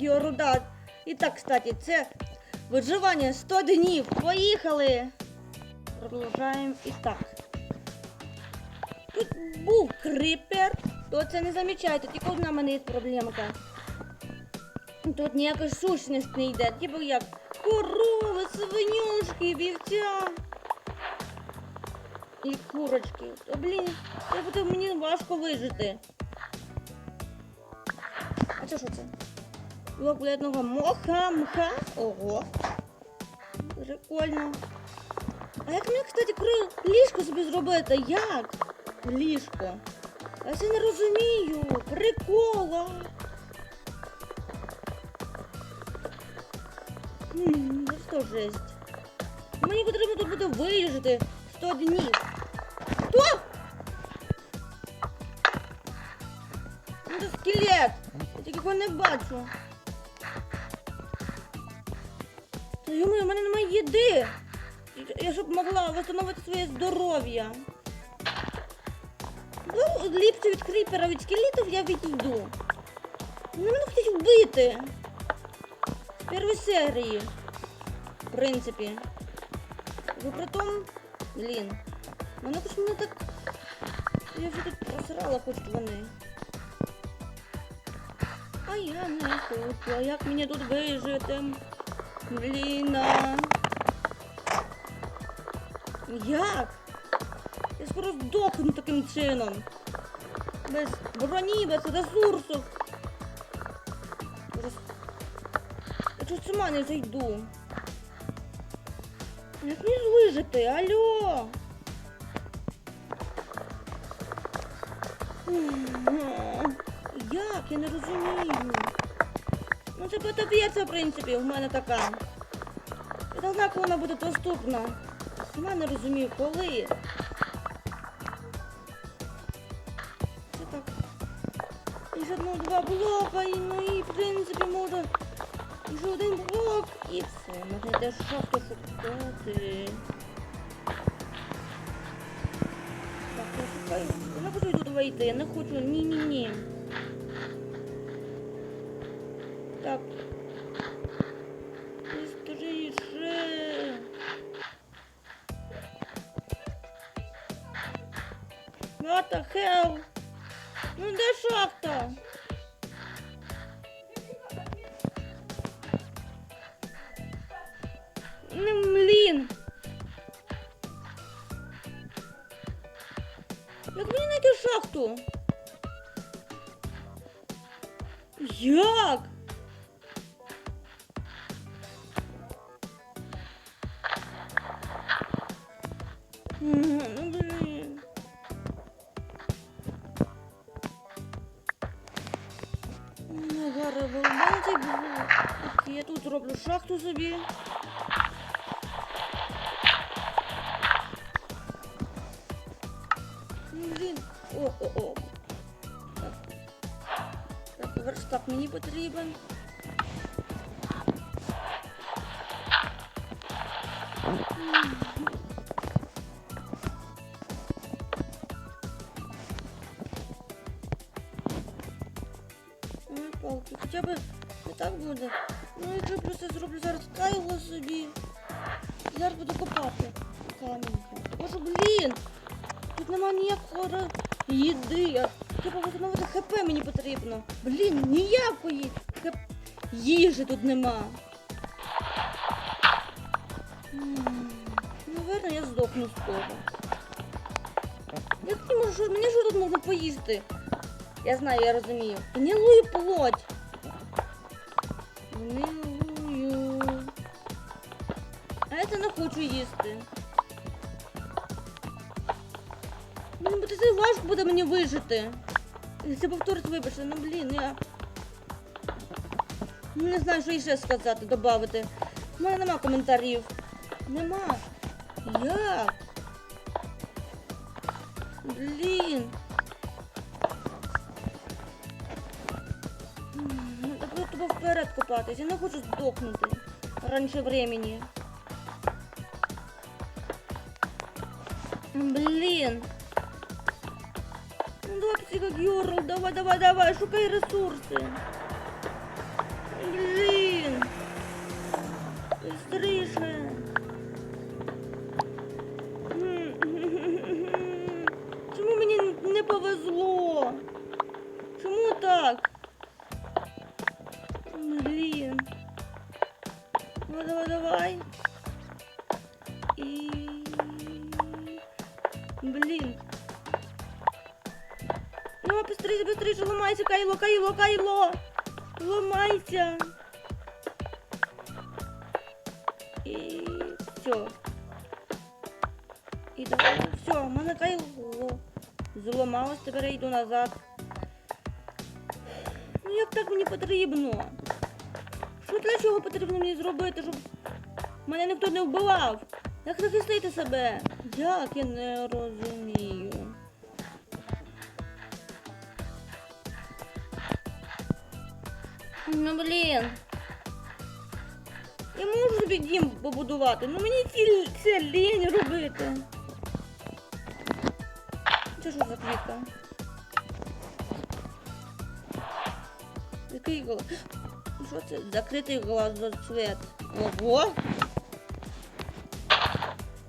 Георуда. І так, кстати, це виживання 100 днів. Поїхали! Продовжаємо і так. Тут був крипер, то це не замічайте, тільки одна в мене є проблемка. Тут ніяка сущність не йде, типу як корови, свинюшки, вівця і курочки. То, блін, це буде мені важко вижити. А це що це? Блок моха, мха. Ого. Прикольно. А як мені, кстати, ліжко собі зробити? Як? Ліжко. Я це не розумію. Прикола. Хм, це що жесть. Мені потрібно тут буде вижити 100 днів. Хто? Ну, це скелет. Я тільки його не бачу. Їди. Щоб могла встановити своє здоров'я. Ну, ліпше від кріпера, від скелетів я відійду. Мене хочуть вбити. З першої серії. В принципі. Ви при тому, блін. Вони хоч мене так. Я вже тут просрала хоч вони. А я не хочу. А як мені тут вижити? Блін. Як? Я скоро здохну таким чином. Без броні, без ресурсів. Я тут сама не зайду. Як мені вижити? Алло! Як? Я не розумію. Ну це потоп'ється, в принципі, в мене така. Я знаю, коли вона буде доступна. Сама не розумію, коли. Це так. І ж одну-два блока, і ну і в принципі може. І ще один блок, і все. Можна йде шахту шукати. Так, я шукаю. Я не хочу тут вийти, я не хочу. Ні-ні-ні. What the hell? Ну де шахта? Ну, зараз було. Окей, я тут роблю шахту собі. Ну, блін. О, о, о. Так. Так, верстак мені потрібен. Їди. Треба встановити ХП мені потрібно. Блін, ніякої хп... їжі тут нема. Наверно, я здохну скоро. Як не можу, мені що тут можна поїсти? Я знаю, я розумію. Гнилую плоть. Гнилую. А я це не хочу їсти. Блін, важко буде мені вижити. Це повторить, вибачте, ну блін, я. Не знаю, що ще сказати, додати. У мене нема коментарів. Нема. Як? Блін. Ну, Так треба вперед копатись. Я не хочу здохнути раніше времени. Блін. Ну давай, психогерл, давай, давай, давай, шукай ресурси. Блін. Быстріше. Чому мені не повезло? Чому так? Блін. Ну давай, давай. І... Блін. Ну, быстрее, быстрее, ломайся, Кайло, Кайло, Кайло. Ломайся. І все. І давай, все, в мене Кайло. Зламалось, тепер я йду назад. Ну як так мені потрібно? Що для чого потрібно мені зробити, щоб мене ніхто не вбивав? Як захистити себе? Як я не розумію. Ну блін. Я можу собі дім побудувати, ну мені ці, це лінь робити. Це що за квітка? Який глаз? Що це? Закритий глазоцвет. Ого!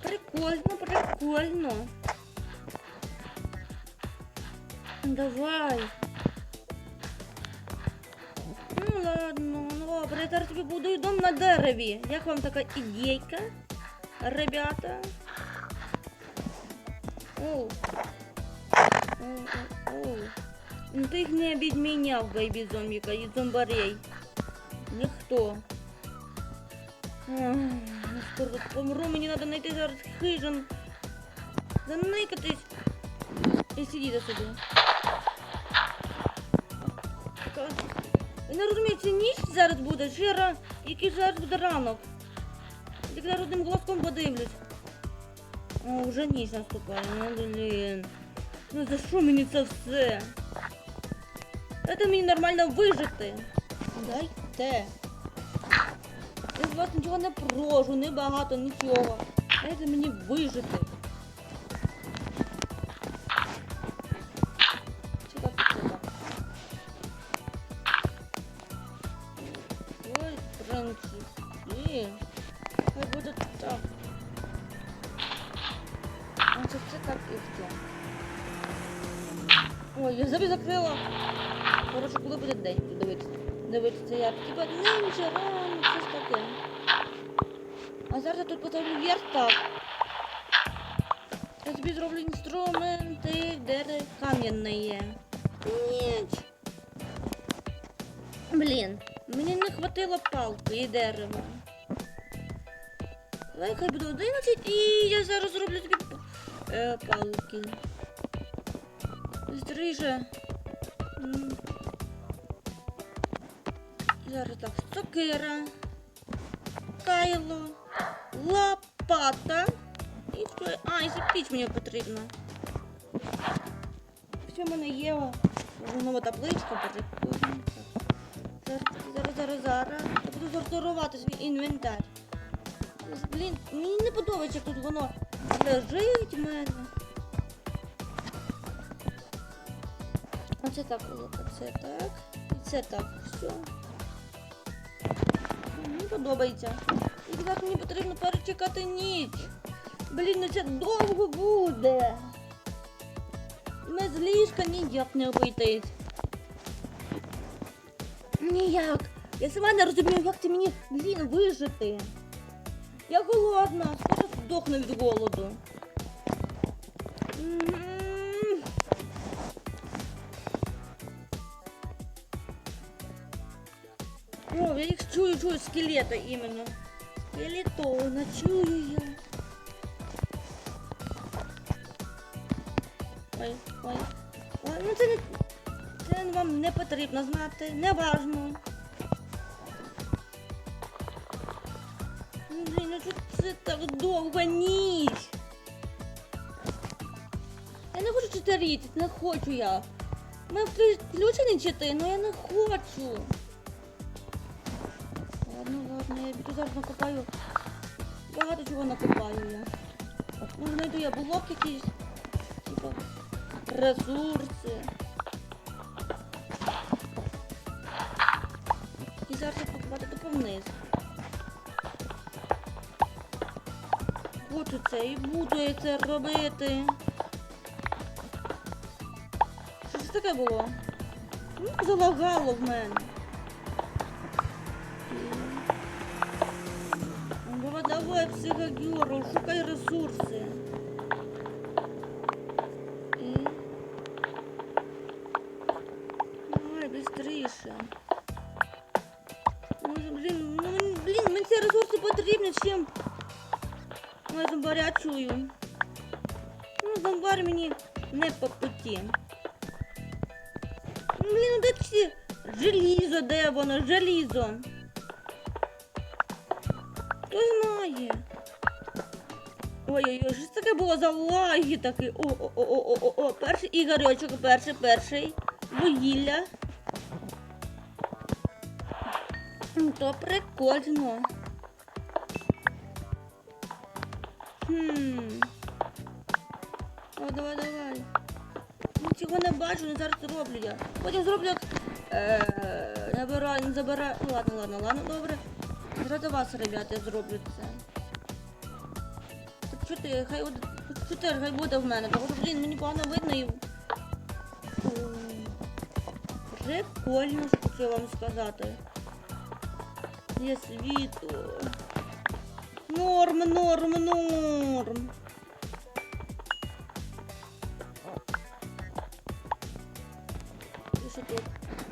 Прикольно, прикольно. Давай. я зараз тобі будую дом на дереві. Як вам така ідейка, ребята? Оу. Оу, оу, оу. Ну ти їх не обідміняв, бейбі зомбіка і зомбарей. Ніхто. Ах, я скоро помру, мені треба знайти зараз хижин. Заникатись. І сидіти собі. Не розумію, ніч зараз буде, чи ра... який зараз буде ранок. Зараз одним глазком подивлюсь. О, вже ніч наступає, ну блін. Ну за що мені це все? Дайте мені нормально вижити. Дайте. Я з вас нічого не прошу, не багато, нічого. Дайте мені вижити. Типа нинче, рано, щось таке. А зараз я тут поставлю верстак. Я тобі зроблю інструменти, дерево кам'яне. Ніч. Блін, мені не хватило палки і дерева. Давай хай буде 11 і я зараз зроблю тобі е, палки. Стріже. Зараз так, сокира, кайло, лопата. І все. А, і ще піч мені потрібна. Все в мене є. о, нова табличка. Зараз, зараз, зараз, зараз. Я буду сортувати свій інвентар. Блін, мені не подобається, як тут воно лежить в мене. Оце так, оце так. І це так. Все. Мені подобається. І зараз мені потрібно перечекати ніч. Блін, ну це довго буде. Без ліжка ніяк не обійтись. Ніяк. Я сама не розумію, як це мені, блін, вижити. Я голодна, скоро здохну від голоду. Чую, чую скелета іменно. Скелетона чую я. Ой, ой. Ой, ну це не. Це вам не потрібно знати, не важно. Ну, Блін, ну це так довго ніч? Я не хочу читаріти, не хочу я. Ми включені чити, але я не хочу. Я піду зараз накопаю. Багато чого накопаю я. Може знайду я блок якийсь. Типа ресурси. І зараз я вниз. Хочу це і буду я це робити. Що це таке було? Ну, залагало в мене. Давай, психогеру, шукай ресурси. Давай, быстріше. Може, блін, ну, блін, мені ці ресурси потрібні, чим я зомбаря чую. Ну, зомбар мені не по путі. Ну, Блін, ну де ці желізо, де воно, желізо? Хто знає? Ой-ой-ой, що таке було за лаги такі? О-о-о-о-о-о, перший ігорючок, перший, перший. Вугілля. То прикольно. Хм. О, давай, давай. Нічого не бачу, але зараз зроблю я. Потім зроблю як е, набираю, не забираю. Ну ладно, ладно, ладно, добре. Ради вас, ребята, зроблю це. Так чотири, хай от чотири, хай буде в мене, тому блін, мені погано видно і. Прикольно, що хочу вам сказати. Є світло. Норм, норм, норм. Що тут?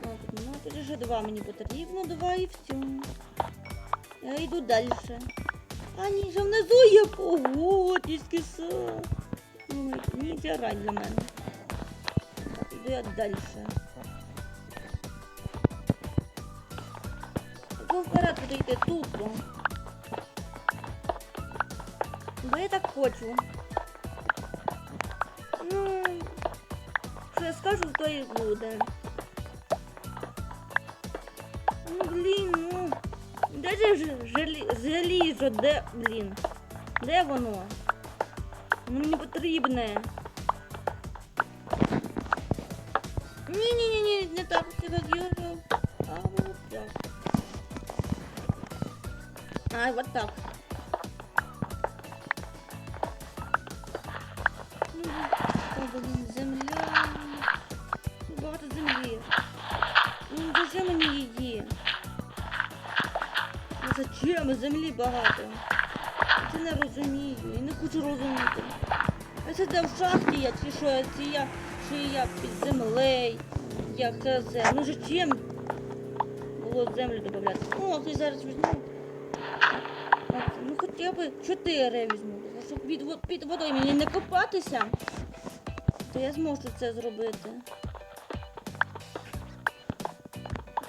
А, тут нема. Тут ще два мені потрібно, два і все. Я йду далі. А ні, вже внизу є погодівський сад. Ой, ні, це рай для мене. Так, іду я далі. Ну, вперед буду йти тупо. Бо я так хочу. Ну, що я скажу, то і буде. Ну, блін, ну. Де же ж желі... залізо? Де, блін? Де воно? Воно мені потрібне. Ні-ні-ні, не так, його. А вот так. Ай, вот так. Землі багато. Це не розумію. Я не хочу розуміти. А це де в шахті я, чи що я, чи я, чи я під землею. Як це це? Ну зачем було землю додавати? О, я зараз візьму. Ну хоча б чотири візьму. Щоб під, під водою мені не копатися, то я зможу це зробити.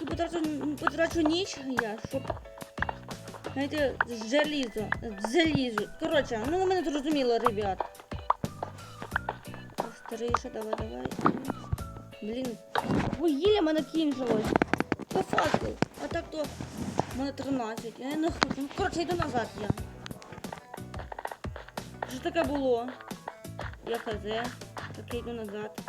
Потрачу, потрачу ніч я, щоб знайти желізо. Залізо. Коротше, ну ви мене зрозуміло, ребят. Старіше, давай, давай. Блін, вугілля мене кінчилось. По факту. А так то в мене 13. Я не хочу. Ну, коротше, йду назад я. Що таке було? Я хз. Так я йду назад.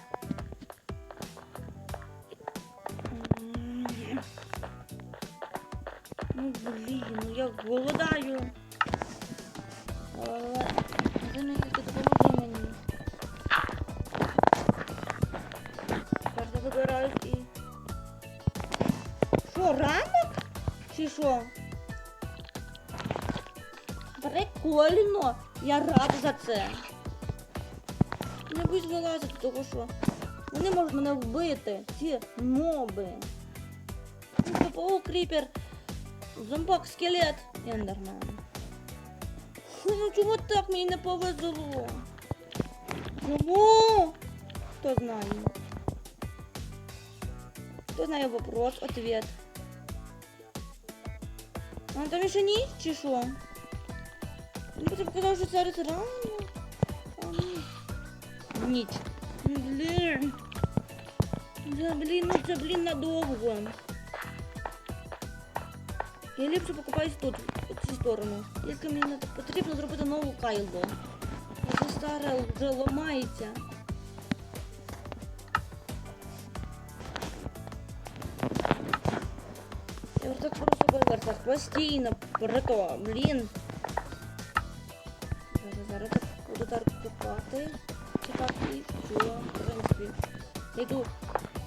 Я голодаю. Але мені. Я і. Що, ранок? Чи що? Прикольно! Я рада за це. Не будь вилазити, тому що вони можуть мене вбити, ці моби. Це паук, кріпер, зомбак, скелет, ендермен. Ну чого так мені не повезло? Чому? Хто знає? Хто знає вопрос, ответ. А там ще ніч чи що? Мені потім показав, що зараз рано. Ніч. Блін. Да, блін, ну це, блін, надовго. Я ліпше покупаюсь тут, в цю сторону. Якщо мені потрібно зробити нову кайло. Це старе вже ламається. Я вже так просто перевертав. Постійно. Прито, блін. Зараз, буду так купати. Так і все. В принципі. Я йду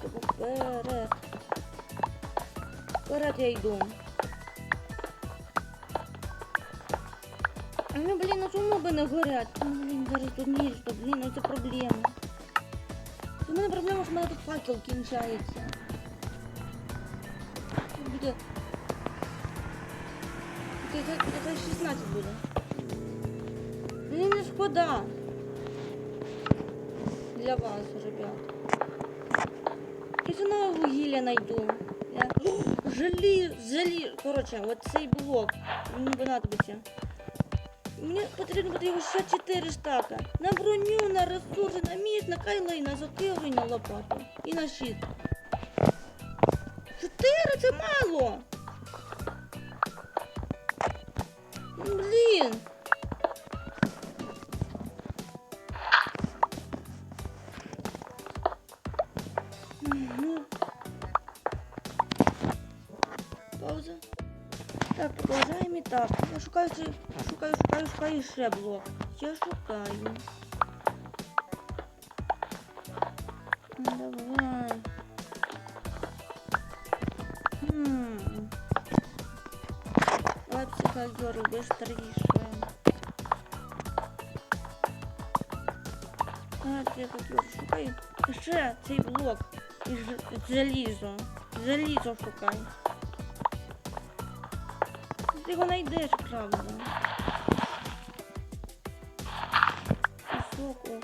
вперед. Вперед я йду. Горять? Ну, блін, зараз тут ніжно, блін, ну це проблема. У мене проблема, що в мене тут факел кінчається. Буде. Це, це, це 16 буде. Мені не шкода. Для вас, ребят. Я це нове вугілля найду. Я... О, Жалі, жалі. Коротше, от цей блок. Мені понадобиться. Мені потрібно буде ще 4 штака. На броню, на ресурси, на міст, на кайло і на закилу, і на лопату. І на щит. Чотири це мало. Ну, Блін. Пауза. Так, продовжаємо і так. Я шукаю, шукаю, шукаю, шукаю ще блок. Я шукаю. Ну, Давай. Хм. Давай психозору быстріше. Так, я хотів шукаю. Ще цей блок. І залізо. Залізо шукаю. tego najdesz, prawda? Usługu.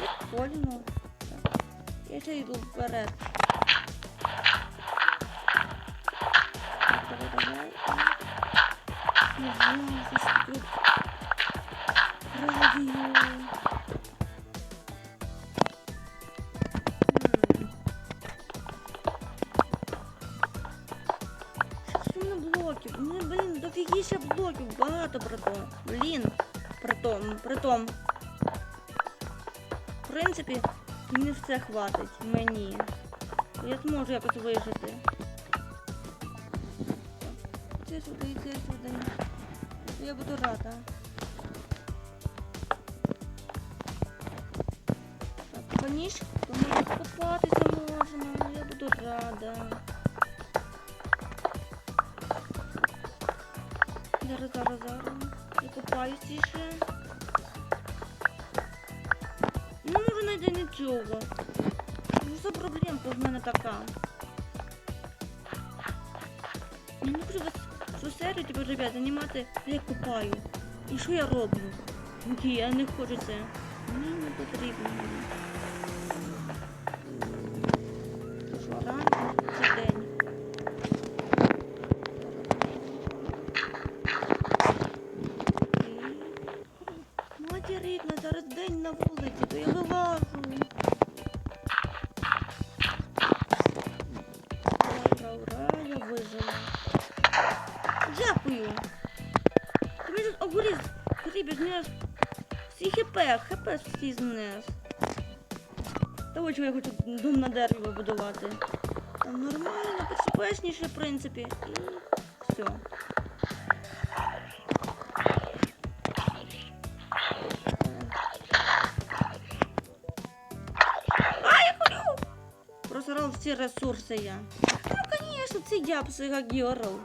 Jak wolno. Jeszcze idę w beret. Nie wiem, coś takiego. Radio. То. Блін, про то, при том. В принципі, не все хватить мені. Я зможу якось вижити. Це сюди, це сюди. Я буду рада. Так, поніж, тому купатися можна. Я буду рада. Зараз, зараз, зараз. Я купаюся ще. Не можу знайти нічого. Ну що проблемка в мене така? Хочу вас всю серію, типу, ребят, знімати, я купаю. І що я роблю? Ні, я не хочу це. Мені не потрібно. Зараз день на вулиці, то я вилажу. Ура, ура, я вижила. Дякую. Ти мені тут огуріз, хліб знес. Всі хп, хп всі знес. Того, чого я хочу дом на дереві будувати. Там нормально, безпечніше, в принципі. І все. ресурсы я. Ну, конечно, це я психогерл.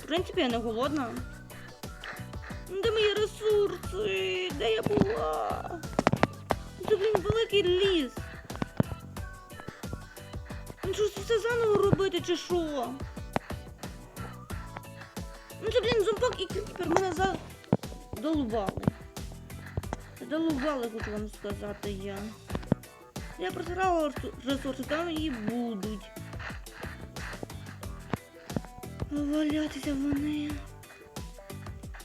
В принципі, я не голодна. Де мої ресурси? Де я була? Це, блін, великий ліс. Ну що все заново робити, чи що? Ну це, блін, зомбак і кріпер мене задолбали долували. Долували, хочу вам сказати я. Я просирала ресу- ресурси, там і будуть. Валятися вони.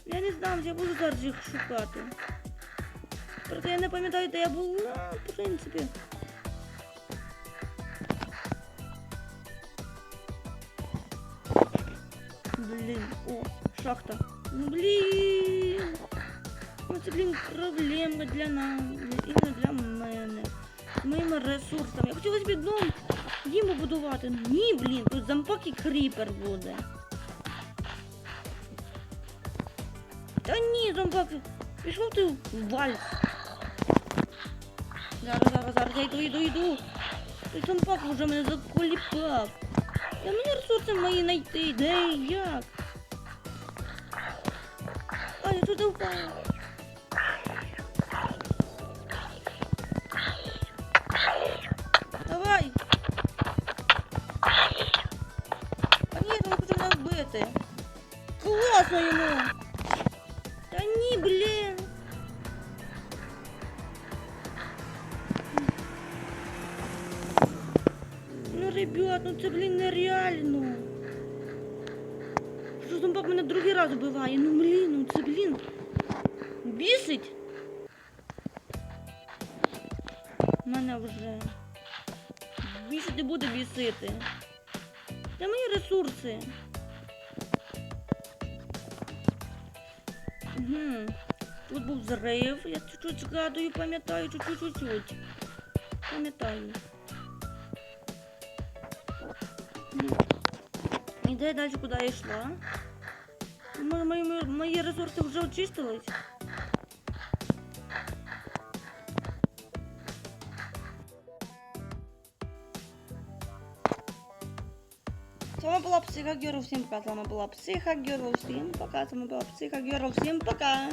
Я не знаю, я буду зараз їх шукати. Проте я не пам'ятаю, де я була, в принципі. Блін, о, шахта. Ну блін. Це, блін, проблема для нас, іменно для мене. З моїми ресурсами. Я хотіла собі дом їм будувати. Ні, блін, тут зампак і кріпер буде. Та ні, зомбак, пішов ти в вальс. Зараз, зараз, зараз, я йду, йду, йду. Той зомбак вже мене заколіпав. Я мені ресурси мої знайти, де і як? А, я туди впав. Класно йому. Та ні, блін. Ну, ребят, ну це, блін, нереально. Що зомбак мене другий раз вбиває? Ну, блін, ну це, блін. Бісить. Мене вже. Бісити буде бісити. Де мої ресурси? Угу. Тут був зрив, я чуть-чуть згадую, пам'ятаю, чуть-чуть. Пам'ятаю. Іде далі, куди я йшла? Мої, мої, мої ресурси вже очистились? Психа Герл, всем пока. С вами была Психа Герл, всем пока. С вами была Психа Герл, всем пока.